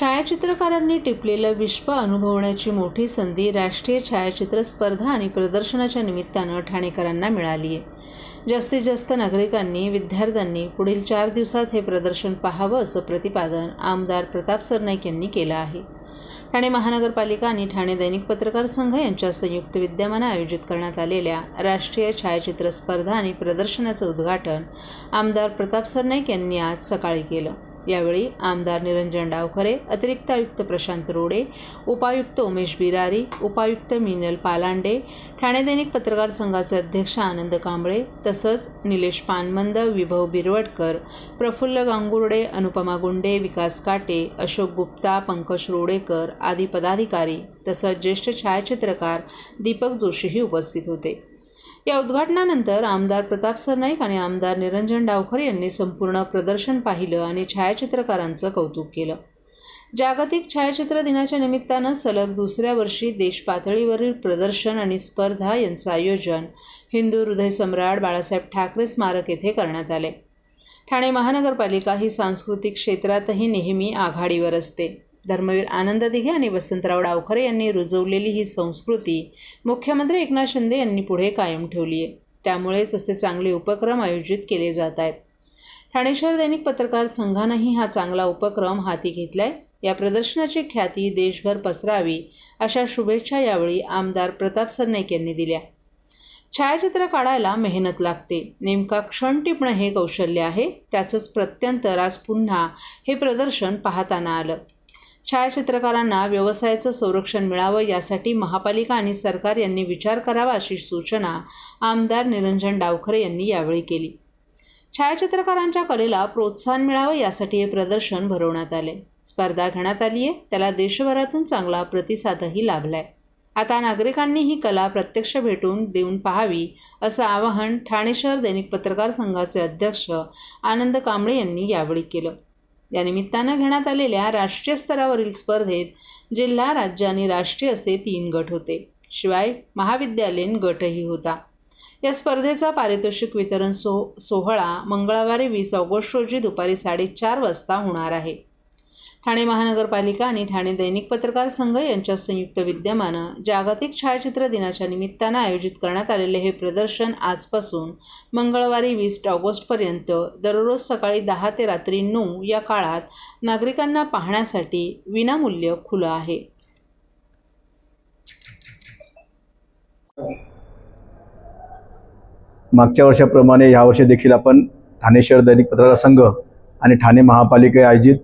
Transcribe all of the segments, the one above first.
छायाचित्रकारांनी टिपलेलं विश्व अनुभवण्याची मोठी संधी राष्ट्रीय छायाचित्र स्पर्धा आणि प्रदर्शनाच्या निमित्तानं ठाणेकरांना मिळाली आहे जास्तीत जास्त नागरिकांनी विद्यार्थ्यांनी पुढील चार दिवसात हे प्रदर्शन पाहावं असं प्रतिपादन आमदार प्रताप सरनाईक यांनी केलं आहे. ठाणे महानगरपालिका आणि ठाणे दैनिक पत्रकार संघ यांच्या संयुक्त विद्यमानं आयोजित करण्यात आलेल्या राष्ट्रीय छायाचित्र स्पर्धा आणि प्रदर्शनाचं उद्घाटन आमदार प्रताप सरनाईक यांनी आज सकाळी केलं. यावेळी आमदार निरंजन डावखरे अतिरिक्त आयुक्त प्रशांत रोडे उपायुक्त उमेश बिरारी उपायुक्त मिनल पालांडे ठाणे दैनिक पत्रकार संघाचे अध्यक्ष आनंद कांबळे तसंच निलेश पानमंद विभव बिरवडकर प्रफुल्ल गांगुर्डे अनुपमा गुंडे विकास काटे अशोक गुप्ता पंकज रोडेकर आदी पदाधिकारी तसंच ज्येष्ठ छायाचित्रकार दीपक जोशीही उपस्थित होते. या उद्घाटनानंतर आमदार प्रताप सरनाईक आणि आमदार निरंजन डावखर यांनी संपूर्ण प्रदर्शन पाहिलं आणि छायाचित्रकारांचं कौतुक केलं. जागतिक छायाचित्र दिनाच्या निमित्तानं सलग दुसऱ्या वर्षी देशपातळीवरील प्रदर्शन आणि स्पर्धा यांचं आयोजन हिंदू हृदय सम्राट बाळासाहेब ठाकरे स्मारक येथे करण्यात आले. ठाणे महानगरपालिका ही सांस्कृतिक क्षेत्रातही नेहमी आघाडीवर असते. धर्मवीर आनंद दिघे आणि वसंतराव डावखरे यांनी रुजवलेली ही संस्कृती मुख्यमंत्री एकनाथ शिंदे यांनी पुढे कायम ठेवली आहे. त्यामुळेच असे चांगले उपक्रम आयोजित केले जात आहेत. ठाणे शहर दैनिक पत्रकार संघानंही हा चांगला उपक्रम हाती घेतलाय. या प्रदर्शनाची ख्याती देशभर पसरावी अशा शुभेच्छा यावेळी आमदार प्रताप सरनाईक यांनी दिल्या. छायाचित्र काढायला मेहनत लागते. नेमका क्षण टिपणं हे कौशल्य आहे. त्याचंच प्रत्यंतर आज पुन्हा हे प्रदर्शन पाहताना आलं. छायाचित्रकारांना व्यवसायाचं संरक्षण मिळावं यासाठी महापालिका आणि सरकार यांनी विचार करावा अशी सूचना आमदार निरंजन डावखरे यांनी यावेळी केली. छायाचित्रकारांच्या कलेला प्रोत्साहन मिळावं यासाठी हे प्रदर्शन भरवण्यात आले. स्पर्धा घेण्यात आली आहे त्याला देशभरातून चांगला प्रतिसादही लाभलाय. आता नागरिकांनी ही कला प्रत्यक्ष भेटून देऊन पाहावी असं आवाहन ठाणे शहर दैनिक पत्रकार संघाचे अध्यक्ष आनंद कांबळे यांनी यावेळी केलं. या निमित्तानं घेण्यात आलेल्या राष्ट्रीय स्तरावरील स्पर्धेत जिल्हा राज्य आणि राष्ट्रीय असे तीन गट होते. शिवाय महाविद्यालयीन गटही होता. या स्पर्धेचा पारितोषिक वितरण सो सोहळा मंगळवारी वीस ऑगस्ट रोजी दुपारी साडेचार वाजता होणार आहे. ठाणे महानगरपालिका आणि ठाणे दैनिक पत्रकार संघ यांच्या संयुक्त विद्यमानं जागतिक छायाचित्र दिनाच्या निमित्तानं आयोजित करण्यात आलेले हे प्रदर्शन आजपासून मंगळवारी वीस ऑगस्टपर्यंत दररोज सकाळी दहा ते रात्री नऊ या काळात नागरिकांना पाहण्यासाठी विनामूल्य खुलं आहे. मागच्या वर्षाप्रमाणे यावर्षी देखील आपण ठाणे शहर दैनिक पत्रकार संघ आणि ठाणे महापालिका आयोजित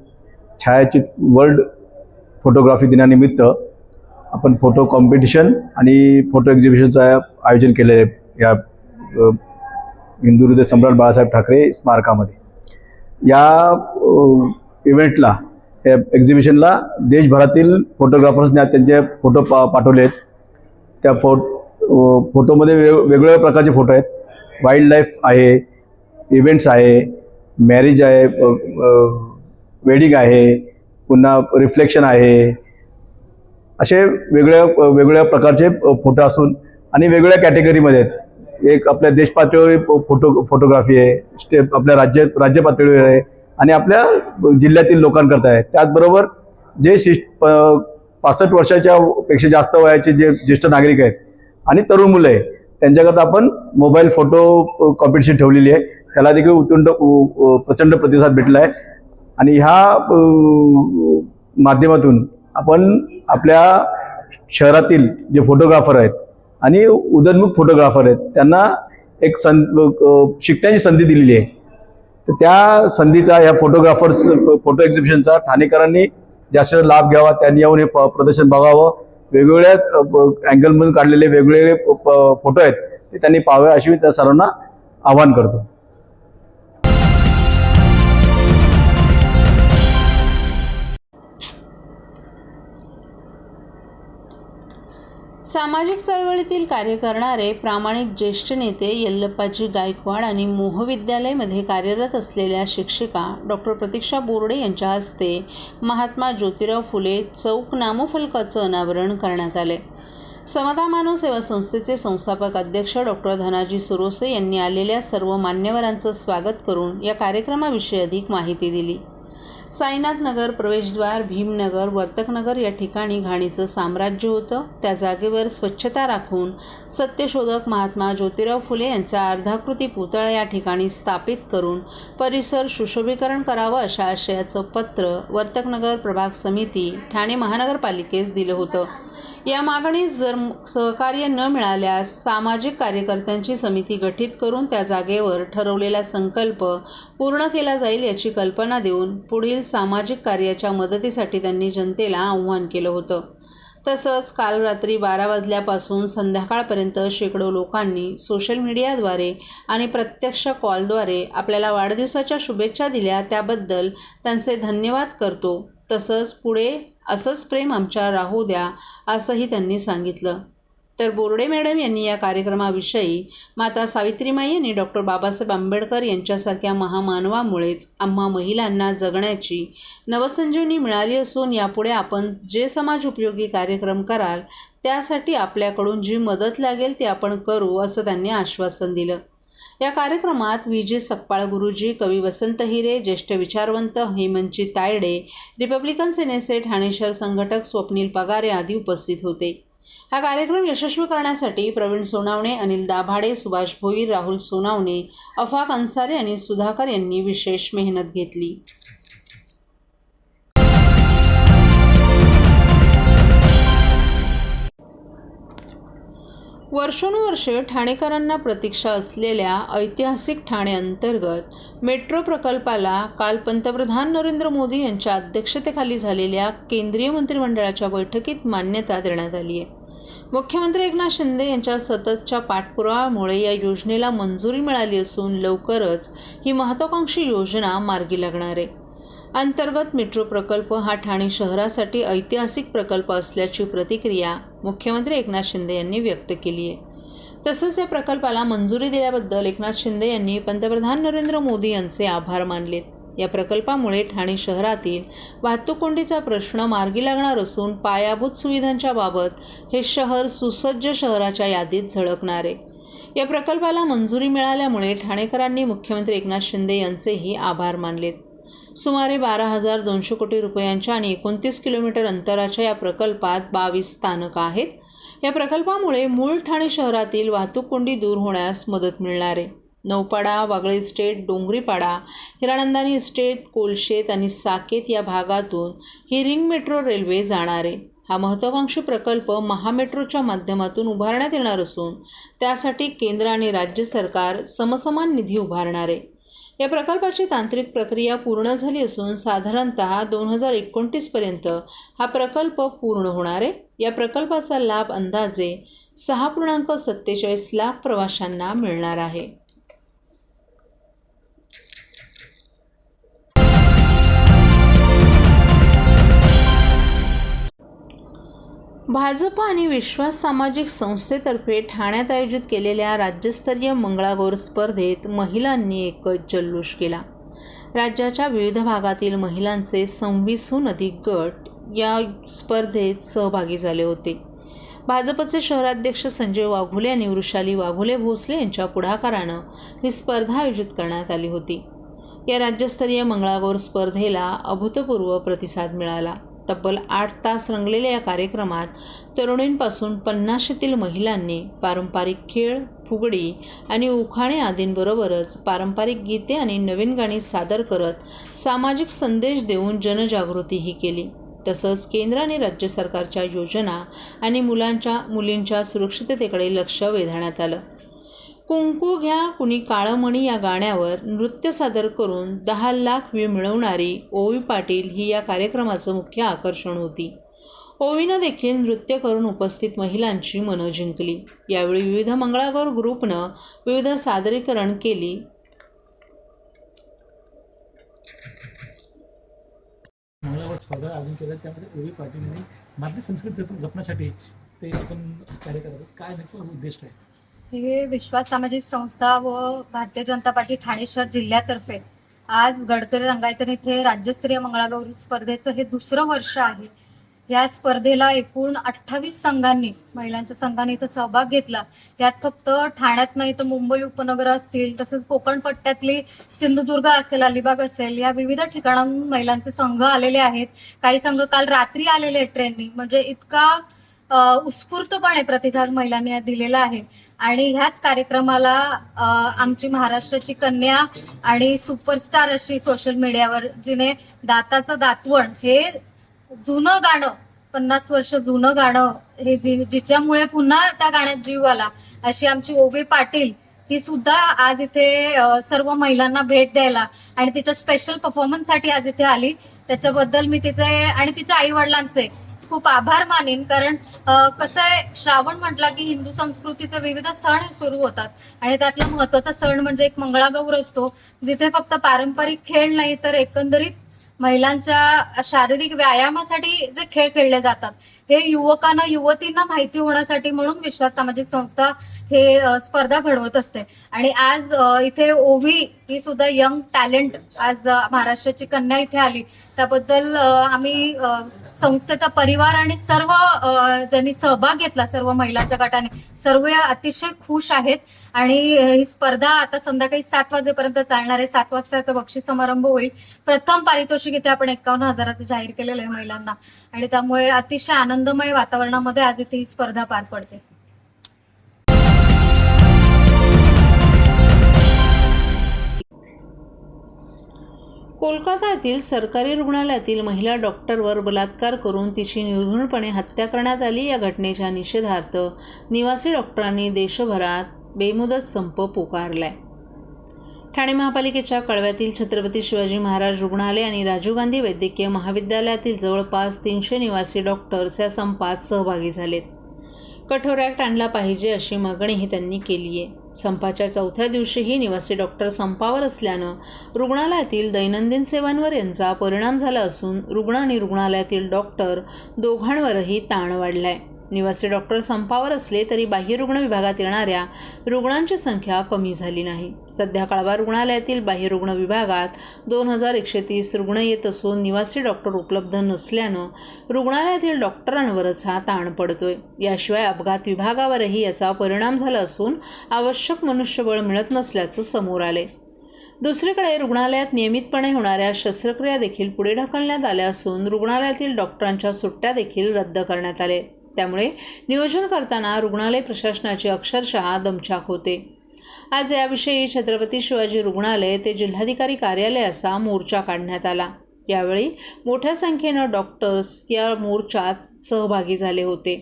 छायाचित वर्ल्ड फोटोग्राफी दिनानिमित्त आपण फोटो कॉम्पिटिशन आणि फोटो एक्झिबिशनचं आयोजन केलेलं आहे. या हिंदू हृदय सम्राट बाळासाहेब ठाकरे स्मारकामध्ये. या इव्हेंटला या एक्झिबिशनला देशभरातील फोटोग्राफर्सने त्यांचे फोटो पा पाठवले आहेत. त्या फो फोटोमध्ये वेग वेगवेगळ्या प्रकारचे फोटो आहेत. वाईल्ड लाईफ आहे इव्हेंट्स आहे मॅरेज आहे वेडिंग आहे पुन्हा रिफ्लेक्शन आहे. असे वेगळ्या वेगवेगळ्या प्रकारचे फोटो असून आणि वेगवेगळ्या कॅटेगरीमध्ये आहेत. एक आपल्या देश पातळीवर फोटो फोटोग्राफी आहे स्टेप आपल्या राज्य राज्य पातळीवर आहे आणि आपल्या जिल्ह्यातील लोकांकरता आहे. त्याचबरोबर जे शिष्ट प- पासष्ट वर्षाच्या पेक्षा जास्त वयाचे जे ज्येष्ठ नागरिक आहेत आणि तरुण मुलं आहे त्यांच्याकरता आपण मोबाईल फोटो कॉम्पिटिशन ठेवलेली आहे. त्याला देखील उत्तुंड प्रचंड प्रतिसाद भेटला आहे. आणि ह्या माध्यमातून आपण आपल्या शहरातील जे फोटोग्राफर आहेत आणि उदयनमुख फोटोग्राफर आहेत त्यांना एक सं शिकण्याची संधी दिलेली आहे. तर त्या संधीचा या फोटोग्राफर्स फोटो एक्झिबिशनचा ठाणेकरांनी जास्त लाभ घ्यावा त्यांनी येऊन हे प- प्रदर्शन बघावं. वेगवेगळ्या अँगलमधून काढलेले वेगवेगळे फोटो आहेत ते त्यांनी पाहावे अशी मी त्या सर्वांना आवाहन करतो. सामाजिक चळवळीतील कार्य करणारे प्रामाणिक ज्येष्ठ नेते यल्लप्पाजी गायकवाड आणि मोहविद्यालयमध्ये कार्यरत असलेल्या शिक्षिका डॉक्टर प्रतीक्षा बोर्डे यांच्या हस्ते महात्मा ज्योतिराव फुले चौक नामफलकाचं अनावरण करण्यात आले. समता मानव सेवा संस्थेचे संस्थापक अध्यक्ष डॉक्टर धनाजी सुरोसे यांनी आलेल्या सर्व मान्यवरांचं स्वागत करून या कार्यक्रमाविषयी अधिक माहिती दिली. साईनाथ नगर प्रवेशद्वार भीमनगर वर्तकनगर या ठिकाणी घाणीचं साम्राज्य होतं. त्या जागेवर स्वच्छता राखून सत्यशोधक महात्मा ज्योतिराव फुले यांचा अर्धाकृती पुतळा या ठिकाणी स्थापित करून परिसर सुशोभीकरण करावं अशा आशयाचं पत्र वर्तकनगर प्रभाग समिती ठाणे महानगरपालिकेस दिलं होतं. या मागणीस जर सहकार्य न मिळाल्यास सामाजिक कार्यकर्त्यांची समिती गठीत करून त्या जागेवर ठरवलेला संकल्प पूर्ण केला जाईल याची कल्पना देऊन पुढील सामाजिक कार्याच्या मदतीसाठी त्यांनी जनतेला आव्हान केलं होतं. तसंच काल रात्री बारा वाजल्यापासून संध्याकाळपर्यंत शेकडो लोकांनी सोशल मीडियाद्वारे आणि प्रत्यक्ष कॉलद्वारे आपल्याला वाढदिवसाच्या शुभेच्छा दिल्या. त्याबद्दल त्यांचे धन्यवाद करतो. तसंच पुढे असंच प्रेम आमच्या राहू द्या असंही त्यांनी सांगितलं. तर बोर्डे मॅडम यांनी या कार्यक्रमाविषयी माता सावित्रीमाई यांनी डॉक्टर बाबासाहेब आंबेडकर यांच्यासारख्या महामानवामुळेच आम्हा महिलांना जगण्याची नवसंजीवनी मिळाली असून यापुढे आपण जे समाज उपयोगी कार्यक्रम कराल त्यासाठी आपल्याकडून जी मदत लागेल ती आपण करू असं त्यांनी आश्वासन दिलं. या कार्यक्रमात विजय सकपाळ गुरुजी कवी वसंत हिरे ज्येष्ठ विचारवंत हेमंतजी तायडे रिपब्लिकन सेनेचे ठाणे शहर संघटक स्वप्नील पगारे आदी उपस्थित होते. हा कार्यक्रम यशस्वी करण्यासाठी प्रवीण सोनावणे अनिल दाभाडे सुभाष भोईर राहुल सोनावणे अफाक अन्सारे आणि सुधाकर यांनी विशेष मेहनत घेतली. वर्षानुवर्ष ठाणेकरांना प्रतीक्षा असलेल्या ऐतिहासिक ठाणे अंतर्गत मेट्रो प्रकल्पाला काल पंतप्रधान नरेंद्र मोदी यांच्या अध्यक्षतेखाली झालेल्या केंद्रीय मंत्रिमंडळाच्या बैठकीत मान्यता देण्यात आली आहे मुख्यमंत्री एकनाथ शिंदे यांच्या सततच्या पाठपुराव्यामुळे या योजनेला मंजुरी मिळाली असून लवकरच ही महत्त्वाकांक्षी योजना मार्गी लागणार आहे. अंतर्गत मेट्रो प्रकल्प हा ठाणे शहरासाठी ऐतिहासिक प्रकल्प असल्याची प्रतिक्रिया मुख्यमंत्री एकनाथ शिंदे यांनी व्यक्त केली आहे. तसंच या प्रकल्पाला मंजुरी दिल्याबद्दल एकनाथ शिंदे यांनी पंतप्रधान नरेंद्र मोदी यांचे आभार मानलेत. या प्रकल्पामुळे ठाणे शहरातील वाहतूक कोंडीचा प्रश्न मार्गी लागणार असून पायाभूत सुविधांच्या बाबत हे शहर सुसज्ज शहराच्या यादीत झळकणार आहे. या प्रकल्पाला मंजुरी मिळाल्यामुळे ठाणेकरांनी मुख्यमंत्री एकनाथ शिंदे यांचेही आभार मानलेत. सुमारे बारा हजार दोनशे कोटी रुपयांच्या आणि एकोणतीस किलोमीटर अंतराच्या या प्रकल्पात बावीस स्थानकं आहेत. या प्रकल्पामुळे मूळ ठाणे शहरातील वाहतूक कोंडी दूर होण्यास मदत मिळणार आहे. नौपाडा वागळे इस्टेट डोंगरीपाडा हिरानंदानी इस्टेट कोलशेत आणि साकेत या भागातून ही रिंग मेट्रो रेल्वे जाणार आहे. हा महत्त्वाकांक्षी प्रकल्प महामेट्रोच्या माध्यमातून उभारण्यात येणार असून त्यासाठी केंद्र आणि राज्य सरकार समसमान निधी उभारणार आहे. या प्रकल्पाची तांत्रिक प्रक्रिया पूर्ण झाली असून साधारणत दोन हजार एकोणतीसपर्यंत हा प्रकल्प पूर्ण होणार आहे. या प्रकल्पाचा लाभ अंदाजे सहा पूर्णांक सत्तेचाळीस लाख प्रवाशांना मिळणार आहे. भाजप आणि विश्वास सामाजिक संस्थेतर्फे ठाण्यात आयोजित केलेल्या राज्यस्तरीय मंगळागौर स्पर्धेत महिलांनी एकच जल्लोष केला. राज्याच्या विविध भागातील महिलांचे सव्वीसहून अधिक गट या स्पर्धेत सहभागी झाले होते. भाजपचे शहराध्यक्ष संजय वाघुले आणि वृषाली वाघुले भोसले यांच्या पुढाकारानं ही स्पर्धा आयोजित करण्यात आली होती. या राज्यस्तरीय मंगळागौर स्पर्धेला अभूतपूर्व प्रतिसाद मिळाला. तब्बल आठ तास रंगलेल्या या कार्यक्रमात तरुणींपासून पन्नाशीतील महिलांनी पारंपरिक खेळ फुगडी आणि उखाणे आदींबरोबरच पारंपरिक गीते आणि नवीन गाणी सादर करत सामाजिक संदेश देऊन जनजागृतीही केली. तसंच केंद्र आणि राज्य सरकारच्या योजना आणि मुलांच्या मुलींच्या सुरक्षिततेकडे लक्ष वेधण्यात आलं. कुंकू घ्या कुणी काळमणी या गाण्यावर नृत्य सादर करून दहा लाख व्ह्यू मिळवणारी ओवी पाटील ही या कार्यक्रमाचं मुख्य आकर्षण होती. ओवीनं देखील नृत्य करून उपस्थित महिलांची मनं जिंकली. यावेळी विविध मंगळागौर ग्रुपनं विविध सादरीकरण केली. मंगळावर स्पर्धा आयोजन केलं. त्यामध्ये ओवी पाटील यांनी भारतीय संस्कृती जप जपण्यासाठी ते आपण कार्य करत काय नेमकं उद्दिष्ट आहे? हे विश्वास सामाजिक संस्था व भारतीय जनता पार्टी ठाणे शहर जिल्ह्यातर्फे आज गडकरी रंगायतन इथे राज्यस्तरीय मंगळागौर स्पर्धेचं हे दुसरं वर्ष आहे. या स्पर्धेला एकूण अठ्ठावीस संघांनी महिलांच्या संघाने इथं सहभाग घेतला. यात फक्त ठाण्यात नाही तर मुंबई उपनगर असतील तसंच कोकण पट्ट्यातली सिंधुदुर्ग असेल अलिबाग असेल या विविध ठिकाणांहून महिलांचे संघ आलेले आहेत. काही संघ काल रात्री आलेले आहेत ट्रेननी. म्हणजे इतका उत्स्फूर्तपणे प्रतिसाद महिलांनी दिलेला आहे. आणि ह्याच कार्यक्रमाला आमची महाराष्ट्राची कन्या आणि सुपरस्टार अशी सोशल मीडियावर जिने दाताचं दातवण हे जुनं गाणं पन्नास वर्ष जुनं गाणं हे जि जिच्यामुळे पुन्हा त्या गाण्यात जीव आला अशी आमची ओवी पाटील ही सुद्धा आज इथे सर्व महिलांना भेट द्यायला आणि तिच्या स्पेशल परफॉर्मन्ससाठी आज इथे आली. त्याच्याबद्दल मी तिचे आणि तिच्या आई वडिलांचे खूप आभार मानेन कारण कसं आहे श्रावण म्हटला की हिंदू संस्कृतीचे विविध सण सुरू होतात. आणि त्यातला महत्त्वाचा सण म्हणजे एक मंगळागौर असतो जिथे फक्त पारंपरिक खेळ नाही तर एकंदरीत महिलांच्या शारीरिक व्यायामासाठी जे खेळ खेळले जातात. हे युवकांना युवतींना माहिती होण्यासाठी म्हणून विश्वास सामाजिक संस्था हे स्पर्धा घडवत असते. आणि आज इथे ओवी ही सुद्धा यंग टॅलेंट आज महाराष्ट्राची कन्या इथे आली. त्याबद्दल आम्ही संस्थेचा परिवार आणि सर्व ज्यांनी सहभाग घेतला सर्व महिलांच्या गटाने सर्व अतिशय खुश आहेत. आणि ही स्पर्धा आता संध्याकाळी सात वाजेपर्यंत चालणार आहे. सात वाजताचा बक्षीस समारंभ होईल. प्रथम पारितोषिक इथे आपण एकावन्न हजाराचं जाहीर केलेलं आहे महिलांना. आणि त्यामुळे अतिशय आनंदमय वातावरणामध्ये आज इथे ही स्पर्धा पार पडते. कोलकातातील सरकारी रुग्णालयातील महिला डॉक्टरवर बलात्कार करून तिची निर्घृणपणे हत्या करण्यात आली या घटनेच्या निषेधार्थ निवासी डॉक्टरांनी देशभरात बेमुदत संप पुकारलाय. ठाणे महापालिकेच्या कळव्यातील छत्रपती शिवाजी महाराज रुग्णालय आणि राजीव गांधी वैद्यकीय महाविद्यालयातील जवळपास तीनशे निवासी डॉक्टर्स या संपात सहभागी झालेत. कठोर ॲक्ट आणला पाहिजे अशी मागणीही त्यांनी केली आहे संपाच्या चौथ्या दिवशीही निवासी डॉक्टर संपावर असल्यानं रुग्णालयातील दैनंदिन सेवांवर यांचा परिणाम झाला असून रुग्ण आणि रुग्णालयातील डॉक्टर दोघांवरही ताण वाढलाय. निवासी डॉक्टर संपावर असले तरी बाह्यरुग्ण विभागात येणाऱ्या रुग्णांची संख्या कमी झाली नाही. सध्या कळवा रुग्णालयातील बाह्यरुग्ण विभागात दोन हजार एकशे तीस रुग्ण येत असून निवासी डॉक्टर उपलब्ध नसल्यानं रुग्णालयातील डॉक्टरांवरच हा ताण पडतोय. याशिवाय अपघात विभागावरही याचा परिणाम झाला असून आवश्यक मनुष्यबळ मिळत नसल्याचं समोर आले दुसरीकडे रुग्णालयात नियमितपणे होणाऱ्या शस्त्रक्रिया देखील पुढे ढकलण्यात आल्या असून रुग्णालयातील डॉक्टरांच्या सुट्ट्या देखील रद्द करण्यात आले त्यामुळे नियोजन करताना रुग्णालय प्रशासनाची अक्षरशः दमछाक होते. आज याविषयी छत्रपती शिवाजी रुग्णालय ते जिल्हाधिकारी कार्यालय असा मोर्चा काढण्यात आला. यावेळी मोठ्या संख्येनं डॉक्टर्स या मोर्चात सहभागी झाले होते.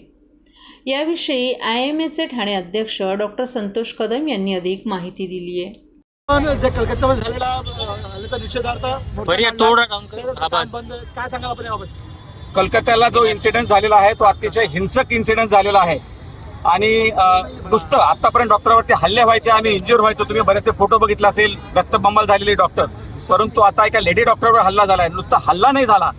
याविषयी आय एम एचे ठाणे अध्यक्ष डॉक्टर संतोष कदम यांनी अधिक माहिती दिली आहे पण जे कलकत्तामध्ये झालेला निषेधार्थ. काय सांगाल आपण याबाबत? कलकत्त्याला जो इन्सिडेंट झालेला आहे तो अतिशय हिंसक इन्सिडेंट झालेला आहे. आणि नुसतं आतापर्यंत डॉक्टरवरती हल्ले व्हायचे आणि इंजुर व्हायचो. तुम्ही बरेचसे फोटो बघितला असेल रक्तबंबाल झालेले डॉक्टर परंतु आता एका लेडी डॉक्टरवर हल्ला झाला आहे नुसता हल्ला नाही झाला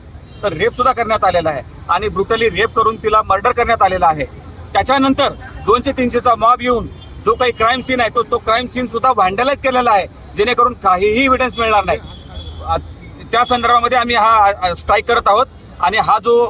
तर रेप सुद्धा करण्यात आलेला आहे. आणि ब्रुटली रेप करून तिला मर्डर करण्यात आलेला आहे. त्याच्यानंतर दोनशे तीनशेचा मॉब येऊन जो काही क्राईम सीन आहे तो तो क्राईम सीन सुद्धा व्हँडलाइज केलेला आहे. जेणेकरून काहीही एव्हिडन्स मिळणार नाही. त्या संदर्भामध्ये आम्ही हा स्ट्राईक करत आहोत. आणि हा जो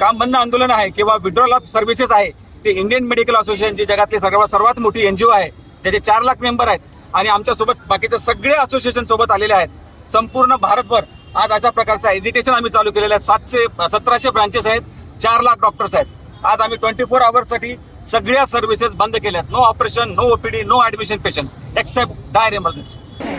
काम बंद आंदोलन आहे किंवा विड्रॉल ऑफ सर्व्हिसेस आहे ते इंडियन मेडिकल असोसिएशन जी जगातली सर्वात सर्वात मोठी एन जी ओ आहे ज्याचे चार लाख मेंबर आहेत आणि आमच्यासोबत बाकीच्या सगळे असोसिएशन सोबत आलेले आहेत. संपूर्ण भारतभर आज अशा प्रकारचं एज्युकेशन आम्ही चालू केलेलं आहे. सातशे सतराशे ब्रांचेस आहेत चार लाख डॉक्टर्स आहेत. आज आम्ही ट्वेंटी फोर आवर्ससाठी सगळ्या सर्व्हिसेस बंद केल्या आहेत no operation no OPD no admission patient except dire emergency